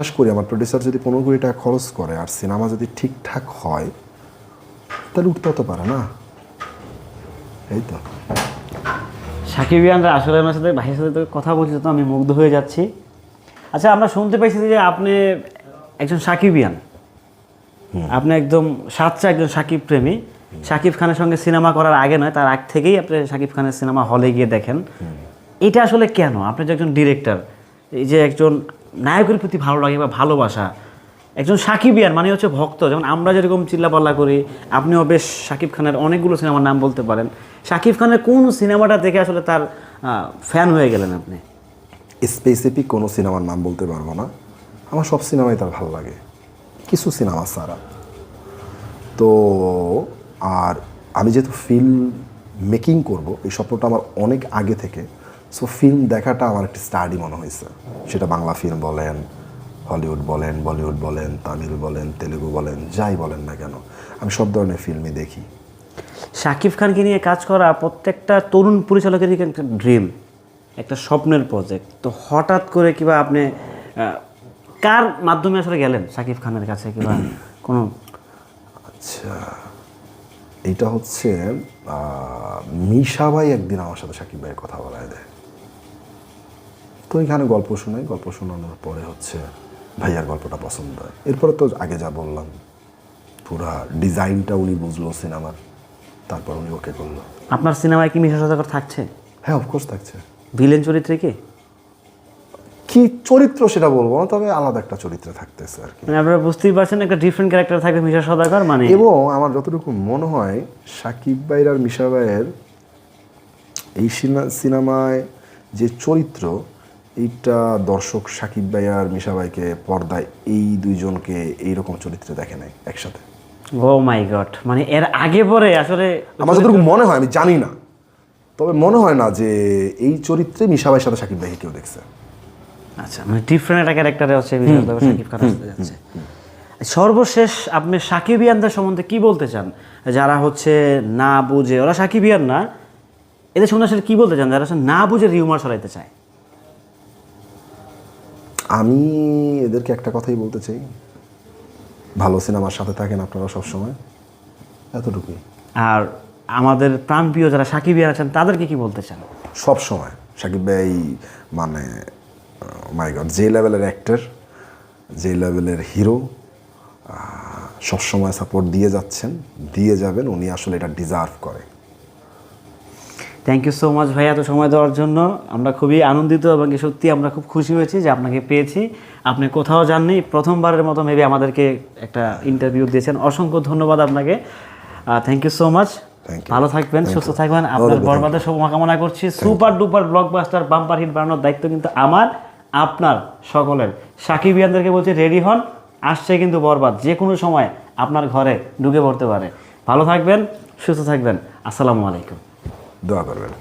বিশ্বাস করি আমার প্রডিউসার যদি পনেরো কোটি টাকা খরচ করে আর সিনেমা যদি ঠিকঠাক হয় তাহলে উঠতে হতে পারে না। এই তো। সাকিবিয়ানরা আসলে আমার সাথে ভাইয়ের সাথে তো কথা বলছি তো আমি মুগ্ধ হয়ে যাচ্ছি। আচ্ছা আমরা শুনতে পাইছি যে আপনি একজন সাকিবিয়ান আপনি একদম সাচ্চা একজন সাকিব প্রেমী। সাকিব খানের সঙ্গে সিনেমা করার আগে নয় তার আগ থেকেই আপনি সাকিব খানের সিনেমা হলে গিয়ে দেখেন। এটা আসলে কেন? আপনি যে একজন ডিরেক্টর এই যে একজন নায়কের প্রতি ভালো লাগে বা ভালোবাসা। একজন সাকিবিয়ান মানে হচ্ছে ভক্ত। যেমন আমরা যেরকম চিল্লাপাল্লা করি, আপনিও বেশ সাকিব খানের অনেকগুলো সিনেমার নাম বলতে পারেন। সাকিব খানের কোন সিনেমাটা দেখে আসলে তার ফ্যান হয়ে গেলেন আপনি? স্পেসিফিক কোনো সিনেমার নাম বলতে পারব না। আমার সব সিনেমাই তার ভালো লাগে। কিছু সিনেমা ছাড়া। তো, আর আমি যেহেতু ফিল্ম মেকিং করব, এই স্বপ্নটা আমার অনেক আগে থেকে। সো ফিল্ম দেখাটা আমার একটি স্টাডি মনে হয়েছে। সেটা বাংলা ফিল্ম বলেন হলিউড বলেন বলিউড বলেন তামিল বলেন তেলেগু বলেন যাই বলেন না কেন আমি সব ধরনের ফিল্মই দেখি। শাকিব খানকে নিয়ে কাজ করা প্রত্যেকটা তরুণ পরিচালকেরই একটা ড্রিম একটা স্বপ্নের প্রজেক্ট তো হঠাৎ করে কিবা আপনি কার মাধ্যমে আসলে গেলেন শাকিব খানের কাছে কিবা কোনো? আচ্ছা এটা হচ্ছে মিশা ভাই একদিন আমার সাথে সাকিব ভাইয়ের কথা বলায় দেয়। তো এখানে গল্প শোনাই গল্প শোনানোর পরে হচ্ছে ভাইয়ার গল্পটা পছন্দ হয়। এরপরে তো আগে যা বললাম পুরা ডিজাইনটা উনি বুঝলো সিনেমার তারপর উনি ওকে করল। আপনার সিনেমায় কি মিশা সদাগর থাকছে? হ্যাঁ অফকোর্স থাকছে। ভিলেন চরিত্রে কি? কি চরিত্র সেটা বলব না তবে আলাদা একটা চরিত্রে থাকতেছে আর কি। মানে আপনারা বুঝতেই পারছেন একটা ডিফারেন্ট ক্যারেক্টার থাকবে মিশা সদাগর মানে এবং আমার যতটুকু মনে হয় সাকিব ভাইয়ের আর মিশা ভাইয়ের এই সিনা- সিনেমায় যে চরিত্র এইটা দর্শক সাকিব ভাই আর মিশা ভাইকে পর্দায় এই দুইজনকে এইরকম চরিত্রে দেখে নাই একসাথে। ও মাই গড মানে এর আগে পরে আসলে আমার যতটুকু মনে হয় আমি জানি না। তবে মনে হয় না যে এই চরিত্রে মিশা ভাইয়ের সাথে সাকিব ভাইকে কেউ দেখছে। আচ্ছা মানে ডিফারেন্ট একটা ক্যারেক্টারে হচ্ছে সদাগর শাকিব খান আসতে যাচ্ছে। সর্বশেষ আপনি সাকিবিয়ানদের সম্বন্ধে কি বলতে চান? যারা হচ্ছে না বুঝে ওরা সাকিবিয়ান না এদের সম্বন্ধে আসলে কি বলতে চান? যারা না বুঝে রিউমার ছড়াইতে চায়। আমি এদেরকে একটা কথাই বলতে চাই। ভালো সিনেমার সাথে থাকেন আপনারা সবসময়। এতটুকুই। আর আমাদের প্রাণপ্রিয় যারা সাকিবিয়ান আছেন তাদেরকে কি বলতে চান? সব সময় সাকিব ভাই মানে মাই গড যে লেভেলের অ্যাক্টর যে লেভেলের হিরো সবসময় সাপোর্ট দিয়ে যাচ্ছেন দিয়ে যাবেন। উনি আসলে এটা ডিজার্ভ করে। থ্যাংক ইউ সো মাচ ভাই এত সময় দেওয়ার জন্য। আমরা খুবই আনন্দিত এবং সত্যি আমরা খুব খুশি হয়েছি যে আপনাকে পেয়েছি। আপনি কোথাও যাননি প্রথমবারের মতো মেবি আমাদেরকে একটা ইন্টারভিউ দিয়েছেন। অসংখ্য ধন্যবাদ আপনাকে। থ্যাংক ইউ সো মাচ ভালো থাকবেন সুস্থ থাকবেন। আপনার বরবাদের শুভকামনা করছি। Super duper blockbuster bumper hit বানানোর দায়িত্ব কিন্তু আমার। আপনার সকলের। সাকিবিয়ানদেরকে বলছি রেডি হন। আসছে কিন্তু বরবাদ। যে কোনো সময় আপনার ঘরে ঢুকে পড়তে পারে। ভালো থাকবেন সুস্থ থাকবেন। আসসালামু আলাইকুম। দোয়া করবেন